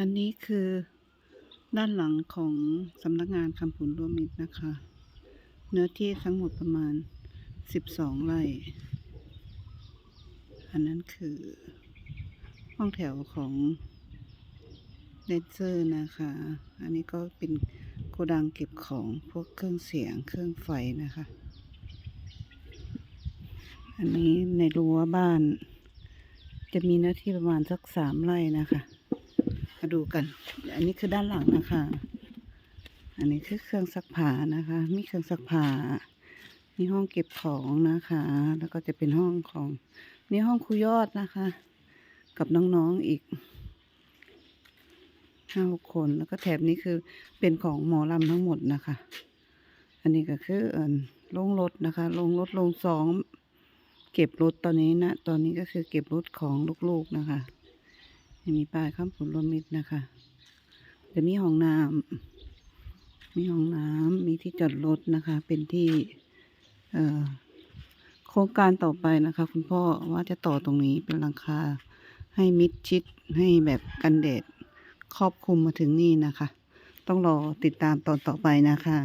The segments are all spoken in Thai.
อันนี้คือด้านหลังของสำนักงานคำผุนร่วมมิตรนะคะ เนื้อที่ทั้งหมดประมาณ 12 ไร่ อันนั้นคือห้องแถวของเลเซอร์นะคะ อันนี้ก็เป็นโกดังเก็บของพวกเครื่องเสียงเครื่องไฟนะคะ อันนี้ในรั้วบ้าน จะมีเนื้อที่ประมาณสักสามไร่นะคะ มาดูกัน อันนี้คือด้านหลังนะคะ อันนี้คือเครื่องซักผ้านะคะ มีเครื่องซักผ้ามีห้องเก็บของนะคะ แล้วก็จะเป็นห้องของนี่ห้องครูยอดนะคะ กับน้องๆอีกห้าหกคนแล้วก็แถบนี้คือเป็นของหมอลำทั้งหมดนะคะ อันนี้ก็คือเออลงรถนะคะ ลงรถลงซ้อมเก็บรถตอนนี้นะ ตอนนี้ก็คือเก็บรถของลูกๆนะคะ มีป้ายข้ามผลรวมมิตรนะคะจะมีห้องน้ำมีห้องน้ำมีที่จอดรถนะคะ เป็นที่โครงการต่อไปนะคะ คุณพ่อว่าจะต่อตรงนี้เป็นหลังคาให้มิดชิดให้แบบกันแดดครอบคลุมมาถึงนี่นะคะ ต้องรอติดตามตอนต่อไปนะคะ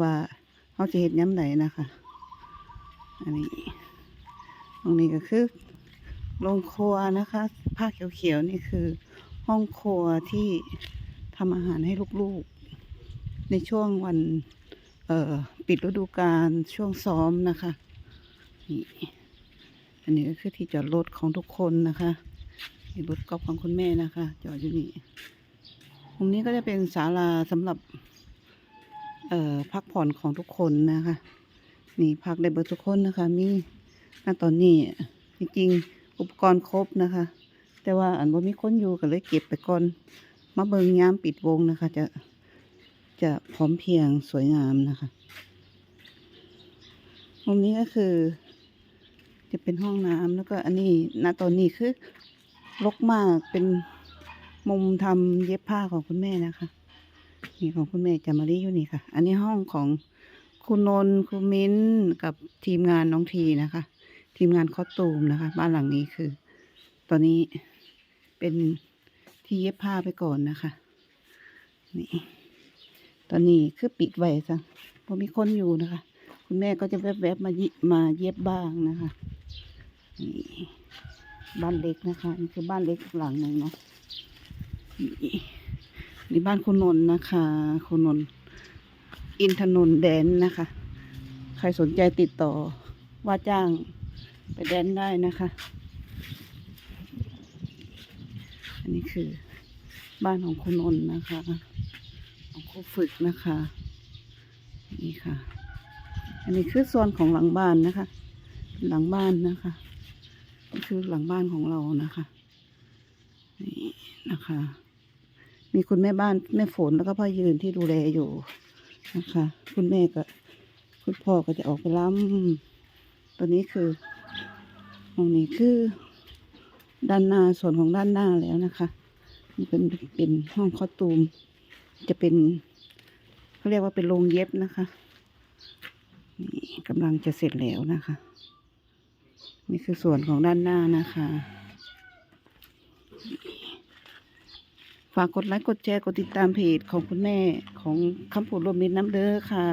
ว่าเขาจะเห็นย้ำไหนนะคะ อันนี้ ตรงนี้ก็คือ โรงครัวนะคะผ้าเขียวๆนี่คือ ห้องครัวที่ทำอาหารให้ลูกๆ ในช่วงวันเออปิดฤดูกาลช่วงซ้อมนะคะนี่อันนี้ก็คือที่จอดรถของทุกคนนะคะนี่รถกอล์ฟของคุณแม่นะคะ จอดอยู่นี่ตรงนี้ก็จะเป็นศาลาสำหรับเออพักผ่อนของทุกคนนะคะ นี่พักได้เบิดทุกคนนะคะ มีณตอนนี้จริงๆ อุปกรณ์ครบนะคะ แต่ว่าอันว่ามีคนอยู่ก็เลยเก็บไปก่อนมาเบิงยามปิดวงนะคะ จะจะพร้อมเพียงสวยงามนะคะมุมนี้ก็คือ จะเป็นห้องน้ำแล้วก็อันนี้ณตอนนี้คือรกมากเป็นมุมทำเย็บผ้าของคุณแม่นะคะนี่ของคุณแม่จะมารีอยู่นี่ค่ะ อันนี้ห้องของคุณนนท์คุณมิ้นกับทีมงานน้องทีนะคะ ทีมงานคอสตูมนะคะ บ้านหลังนี้คือ ตอนนี้เป็นที่เย็บผ้าไปก่อนนะคะนี่ตอนนี้คือปิดไว้ซะเพราะมีคนอยู่นะคะ คุณแม่ก็จะแวบๆมามาเย็บบ้างนะคะนี่บ้านเล็กนะคะนี่คือบ้านเล็กหลังหนึ่งเนาะนี่นี่บ้านคุณนนท์นะคะคุณนนท์อินทนนท์แดนนะคะ ใครสนใจติดต่อว่าจ้าง ไปแดนได้นะคะ อันนี้คือบ้านของคุณนนนะคะ ของครูฝึกนะคะ นี่ค่ะ อันนี้คือส่วนของหลังบ้านนะคะ หลังบ้านนะคะนี่คือหลังบ้านของเรานะคะนี่นะคะ มีคุณแม่บ้านแม่ฝนแล้วก็พ่อยืนที่ดูแลอยู่นะคะ คุณแม่ก็ คุณพ่อก็จะออกไปล้ำตัวนี้คือ ตรงนี้คือด้านหน้าส่วนของด้านหน้าแล้วนะคะนี่เป็นเป็นห้องคอตูม จะเป็นเขาเรียกว่าเป็นโรงเย็บนะคะนี่กำลังจะเสร็จแล้วนะคะ นี่คือส่วนของด้านหน้านะคะ ฝากกดไลค์กดแชร์กดติดตามเพจของคุณแม่ของคำพูดรวมมิตรน้ำเด้อค่ะ